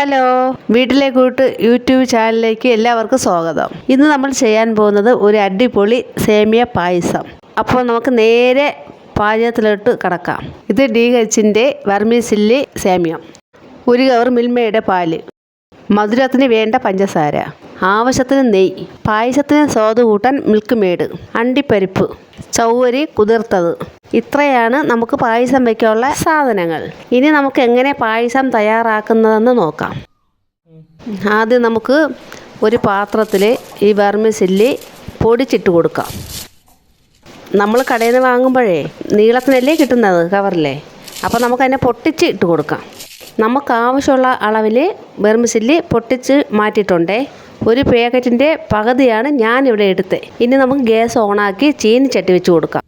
Hello വീട്ടിലെ കൂട്ട് YouTube ചാനലിലേക്ക് എല്ലാവർക്കും സ്വാഗതം. ഇന്ന് നമ്മൾ ചെയ്യാൻ പോകുന്നത് ഒരു അടിപൊളി സേമിയ പായസം. അപ്പോൾ നമുക്ക് നേരെ പാചകത്തിലോട്ട് കടക്കാം. ഇത് ഡി എച്ചിന്റെ വർമീസില്ലി സേമിയ. ഒരു കവർ മിൽമയുടെ പാൽ. മധുരത്തിന് വേണ്ട പഞ്ചസാര. ആവശ്യത്തിന് നെയ്യ്. പായസത്തിന് സ്വാദ് കൂട്ടാൻ മിൽക്ക് മേഡ് അണ്ടിപ്പരിപ്പ്. ചൗവരി കുതിർത്തത്. ഇത്രയാണ് നമുക്ക് പായസം വയ്ക്കാനുള്ള സാധനങ്ങൾ. ഇനി നമുക്ക് എങ്ങനെ പായസം തയ്യാറാക്കുന്നതെന്ന് നോക്കാം. ആദ്യം നമുക്ക് ഒരു പാത്രത്തിൽ ഈ വെർമിസില്ലി പൊടിച്ചിട്ട് കൊടുക്കാം. നമ്മൾ കടയിൽ നിന്ന് വാങ്ങുമ്പോഴേ നീളത്തിനല്ലേ കിട്ടുന്നത് കവറിലെ? അപ്പോൾ നമുക്കതിനെ പൊട്ടിച്ച് ഇട്ട് കൊടുക്കാം. നമുക്ക് ആവശ്യമുള്ള അളവിൽ വെർമിസില്ലി പൊട്ടിച്ച് മാറ്റിയിട്ടുണ്ടേ? ഒരു പാക്കറ്റിന്റെ പകുതിയാണ് ഞാനിവിടെ എടുത്തത് ഇനി നമുക്ക് ഗ്യാസ് ഓണാക്കി ചീനിച്ചട്ടി വെച്ച് കൊടുക്കാം.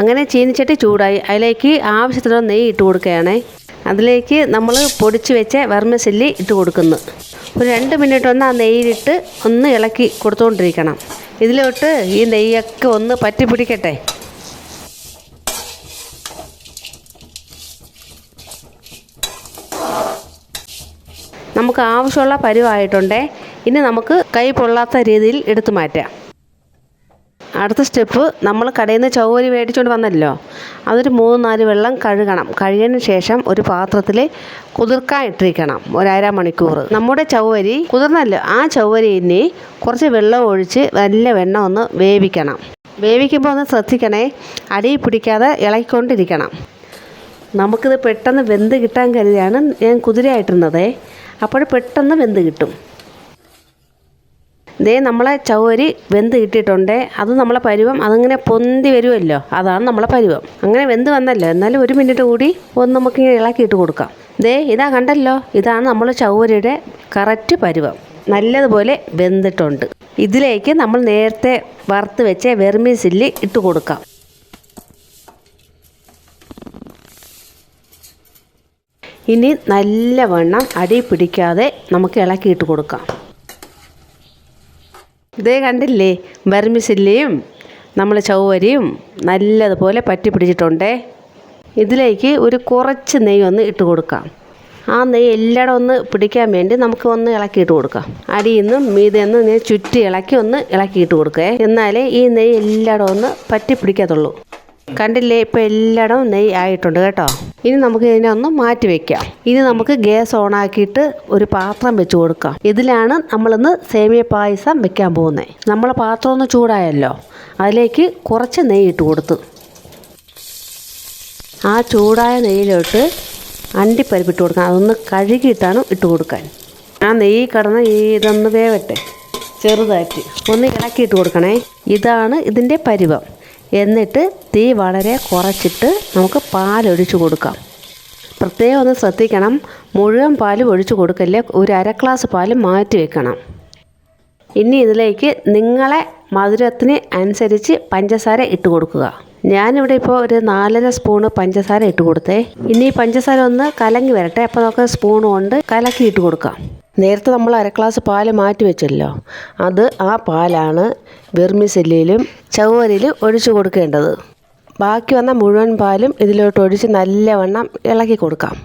അങ്ങനെ ചീനിച്ചട്ടി ചൂടായി. അതിലേക്ക് ആവശ്യത്തിനുള്ള നെയ്യ് ഇട്ട് കൊടുക്കുകയാണേ. അതിലേക്ക് നമ്മൾ പൊടിച്ച് വെച്ച വെർമിസില്ലി ഇട്ട് കൊടുക്കുന്നു. ഒരു രണ്ട് മിനിറ്റ് ഒന്ന് ആ നെയ്യിലിട്ട് ഒന്ന് ഇളക്കി കൊടുത്തുകൊണ്ടിരിക്കണം ഇതിലോട്ട് ഈ നെയ്യൊക്കെ ഒന്ന് പറ്റി പിടിക്കട്ടെ. നമുക്ക് ആവശ്യമുള്ള പരുവായിട്ടുണ്ടേ. ഇനി നമുക്ക് കൈ പൊള്ളാത്ത രീതിയിൽ എടുത്തു മാറ്റാം. അടുത്ത സ്റ്റെപ്പ് നമ്മൾ കടയിൽ നിന്ന് ചൗവരി മേടിച്ചുകൊണ്ട് വന്നല്ലോ. അതൊരു മൂന്ന് നാല് വെള്ളം കഴുകണം. കഴുകിയതിന് ശേഷം ഒരു പാത്രത്തിൽ കുതിർക്കാൻ ഇട്ടിരിക്കണം. ഒരര മണിക്കൂർ നമ്മുടെ ചൗവരി കുതിർന്നല്ലോ. ആ ചൗവരി ഇനി കുറച്ച് വെള്ളം ഒഴിച്ച് നല്ല വെണ്ണ ഒന്ന് വേവിക്കണം. വേവിക്കുമ്പോൾ ഒന്ന് ശ്രദ്ധിക്കണേ. അടി പിടിക്കാതെ ഇളക്കിക്കൊണ്ടിരിക്കണം നമുക്കിത് പെട്ടെന്ന് വെന്ത് കിട്ടാൻ കരുതിയാണ് ഞാൻ കുതിരയായിട്ടിരുന്നത്. അപ്പോൾ പെട്ടെന്ന് വെന്ത് കിട്ടും. ദേ നമ്മളെ ചവരി വെന്ത് കിട്ടിയിട്ടുണ്ട്. അത് നമ്മളെ പരുവം അതിങ്ങനെ പൊന്തി വരുമല്ലോ അതാണ് നമ്മളെ പരുവം. അങ്ങനെ വെന്ത് വന്നല്ലോ. എന്നാലും ഒരു മിനിറ്റ് കൂടി ഒന്ന് നമുക്കിങ്ങനെ ഇളക്കിയിട്ട് കൊടുക്കാം. ദേ ഇതാ കണ്ടല്ലോ. ഇതാണ് നമ്മൾ ചവരിയുടെ കറക്റ്റ് പരുവം. നല്ലതുപോലെ വെന്തിട്ടുണ്ട്. ഇതിലേക്ക് നമ്മൾ നേരത്തെ വറുത്ത് വെച്ച വെർമീസില്ലി ഇട്ട് കൊടുക്കാം. ഇനി നല്ലവണ്ണം അടി പിടിക്കാതെ നമുക്ക് ഇളക്കിയിട്ട് കൊടുക്കാം. ഇതേ കണ്ടില്ലേ ബർമിസില്ലയും നമ്മൾ ചൗവരിയും നല്ലതുപോലെ പറ്റി പിടിച്ചിട്ടുണ്ടേ ഇതിലേക്ക് ഒരു കുറച്ച് നെയ്യ് ഒന്ന് ഇട്ട് കൊടുക്കാം. ആ നെയ്യ് എല്ലായിടും ഒന്ന് പിടിക്കാൻ വേണ്ടി നമുക്ക് ഒന്ന് ഇളക്കിയിട്ട് കൊടുക്കാം. അടിയിൽ നിന്നും മീതെ നിന്ന് ചുറ്റി ഇളക്കി ഒന്ന് ഇളക്കിയിട്ട് കൊടുക്കേ. എന്നാലേ ഈ നെയ്യ് എല്ലായിടും ഒന്ന് പറ്റി പിടിക്കത്തുള്ളൂ കണ്ടില്ലേ ഇപ്പോൾ എല്ലായിടവും നെയ്യ് ആയിട്ടുണ്ട് കേട്ടോ. ഇനി നമുക്ക് ഇതിനെ ഒന്ന് മാറ്റി വെക്കാം. ഇനി നമുക്ക് ഗ്യാസ് ഓൺ ആക്കിയിട്ട് ഒരു പാത്രം വെച്ച് കൊടുക്കാം. ഇതിലാണ് നമ്മളിന്ന് സേമിയ പായസം വെക്കാൻ പോകുന്നത് നമ്മളെ പാത്രം ഒന്ന് ചൂടായല്ലോ. അതിലേക്ക് കുറച്ച് നെയ്യ് ഇട്ട് കൊടുത്തു. ആ ചൂടായ നെയ്യിലോട്ട് അണ്ടിപ്പരിപ്പ് ഇട്ട് കൊടുക്കാം. അതൊന്ന് കഴുകിയിട്ടാണ് ഇട്ട് കൊടുക്കാൻ. ആ നെയ്യ് കടന്ന് ഈ ഇതൊന്ന് വേവട്ടെ. ചെറുതായിട്ട്. ഒന്ന് ഇളക്കിയിട്ട് കൊടുക്കണേ. ഇതാണ് ഇതിന്റെ പരുവം. എന്നിട്ട് തീ വളരെ കുറച്ചിട്ട് നമുക്ക് പാലൊഴിച്ച് കൊടുക്കാം. പ്രത്യേകം ഒന്ന് ശ്രദ്ധിക്കണം. മുഴുവൻ പാലും ഒഴിച്ച് കൊടുക്കല്ലേ? ഒരു അര ഗ്ലാസ് പാൽ മാറ്റി വെക്കണം. ഇനി ഇതിലേക്ക് നിങ്ങളെ മധുരത്തിന് അനുസരിച്ച് പഞ്ചസാര ഇട്ട് കൊടുക്കുക. ഞാനിവിടെ ഇപ്പോൾ ഒരു നാലര സ്പൂണ് പഞ്ചസാര ഇട്ട് കൊടുത്തേ. ഇനി പഞ്ചസാര ഒന്ന് കലങ്ങി വരട്ടെ. അപ്പോൾ നമുക്ക് സ്പൂൺ കൊണ്ട് കലക്കി ഇട്ട് കൊടുക്കാം. നേരത്തെ നമ്മൾ അര ഗ്ലാസ് പാൽ മാറ്റി വെച്ചല്ലോ. അത് ആ പാലാണ് വെർമിസെല്ലിയിലും ചവ്വരിലും ഒഴിച്ചു കൊടുക്കേണ്ടത്. ബാക്കി വന്ന മുഴുവൻ പാലും ഇതിലോട്ട് ഒഴിച്ച് നല്ലവണ്ണം ഇളക്കി കൊടുക്കാം.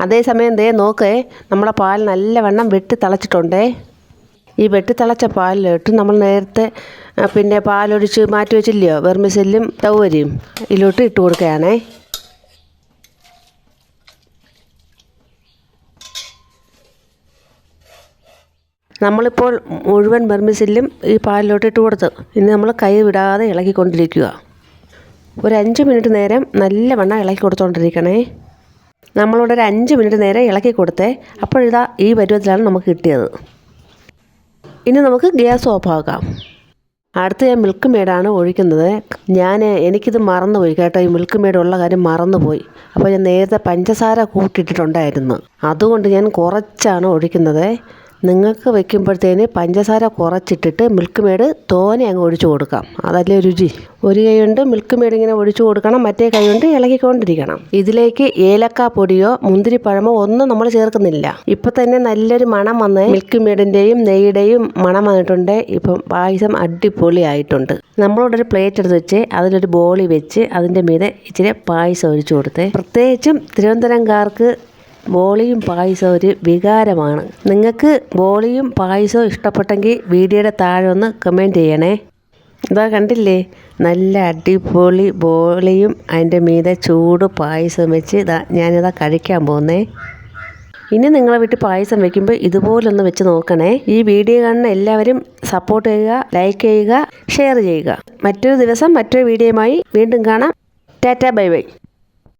അതേസമയം ദേ നോക്കേ നമ്മുടെ പാൽ നല്ലവണ്ണം വെട്ടി തിളച്ചിട്ടുണ്ടേ. ഈ വെട്ടി തിളച്ച പാലിലോട്ട് നമ്മൾ നേരത്തെ പിന്നെ പാലൊഴിച്ച് മാറ്റി വെച്ചില്ലയോ? വെർമിസെല്ലും തവരിയും ഇതിലോട്ട് ഇട്ട് കൊടുക്കുകയാണേ. നമ്മളിപ്പോൾ മുഴുവൻ വെർമിസെല്ലും ഈ പാലിലോട്ട് ഇട്ട് കൊടുത്ത് ഇനി നമ്മൾ കൈ വിടാതെ ഇളക്കിക്കൊണ്ടിരിക്കുക ഒരു അഞ്ച് മിനിറ്റ് നേരം നല്ലവണ്ണം ഇളക്കി കൊടുത്തുകൊണ്ടിരിക്കണേ നമ്മളിവിടെ ഒരു അഞ്ച് മിനിറ്റ് നേരം ഇളക്കി കൊടുത്തേ അപ്പോഴിതാ ഈ പരുവത്തിലാണ് നമുക്ക് കിട്ടിയത്. ഇനി നമുക്ക് ഗ്യാസ് ഓഫാക്കാം. അടുത്ത് ഞാൻ മിൽക്ക് മേഡാണ് ഒഴിക്കുന്നത്. ഞാൻ എനിക്കിത് മറന്നുപോയി കേട്ടോ. ഈ മിൽക്ക് മേഡ് ഉള്ള കാര്യം മറന്നുപോയി. അപ്പോൾ ഞാൻ നേരത്തെ പഞ്ചസാര കൂട്ടിയിട്ടിട്ടുണ്ടായിരുന്നു അതുകൊണ്ട് ഞാൻ കുറച്ചാണ് ഒഴിക്കുന്നത്. നിങ്ങൾക്ക് വെക്കുമ്പോഴത്തേന് പഞ്ചസാര കുറച്ചിട്ടിട്ട് മിൽക്ക് മേഡ് തോനെ അങ്ങ് ഒഴിച്ചു കൊടുക്കാം. അതല്ലേ രുചി? ഒരു കൈ കൊണ്ട് മിൽക്ക് മേഡ് ഇങ്ങനെ ഒഴിച്ചു കൊടുക്കണം മറ്റേ കൈ കൊണ്ട് ഇളകിക്കൊണ്ടിരിക്കണം. ഇതിലേക്ക് ഏലക്ക പൊടിയോ മുന്തിരിപ്പഴമോ ഒന്നും നമ്മൾ ചേർക്കുന്നില്ല. ഇപ്പൊ തന്നെ നല്ലൊരു മണം വന്ന് മിൽക്ക് മേഡിന്റെയും നെയ്യുടെയും മണം വന്നിട്ടുണ്ട്. ഇപ്പം പായസം അടിപൊളിയായിട്ടുണ്ട്. നമ്മളോട് ഒരു പ്ലേറ്റ് എടുത്ത് വെച്ച് അതിലൊരു ബോളി വെച്ച് അതിന്റെ മീതെ ഇച്ചിരി പായസം ഒഴിച്ചു കൊടുത്ത്. പ്രത്യേകിച്ചും തിരുവനന്തപുരംകാർക്ക് ബോളിയും പായസവും ഒരു വികാരമാണ്. നിങ്ങൾക്ക് ബോളിയും പായസവും ഇഷ്ടപ്പെട്ടെങ്കിൽ വീഡിയോയുടെ താഴെ ഒന്ന് കമന്റ് ചെയ്യണേ. ഇതാ കണ്ടില്ലേ? നല്ല അടിപൊളി ബോളിയും അതിന്റെ മീതെ ചൂട് പായസം വെച്ച് ഇതാ ഞാനിതാ കഴിക്കാൻ പോകുന്നേ ഇനി നിങ്ങളെ വീട്ടിൽ പായസം വെക്കുമ്പോൾ ഇതുപോലൊന്ന് വെച്ച് നോക്കണേ. ഈ വീഡിയോ കാണുന്ന എല്ലാവരും സപ്പോർട്ട് ചെയ്യുക ലൈക്ക് ചെയ്യുക ഷെയർ ചെയ്യുക. മറ്റൊരു ദിവസം മറ്റൊരു വീഡിയോയുമായി വീണ്ടും കാണാം. Tata bye bye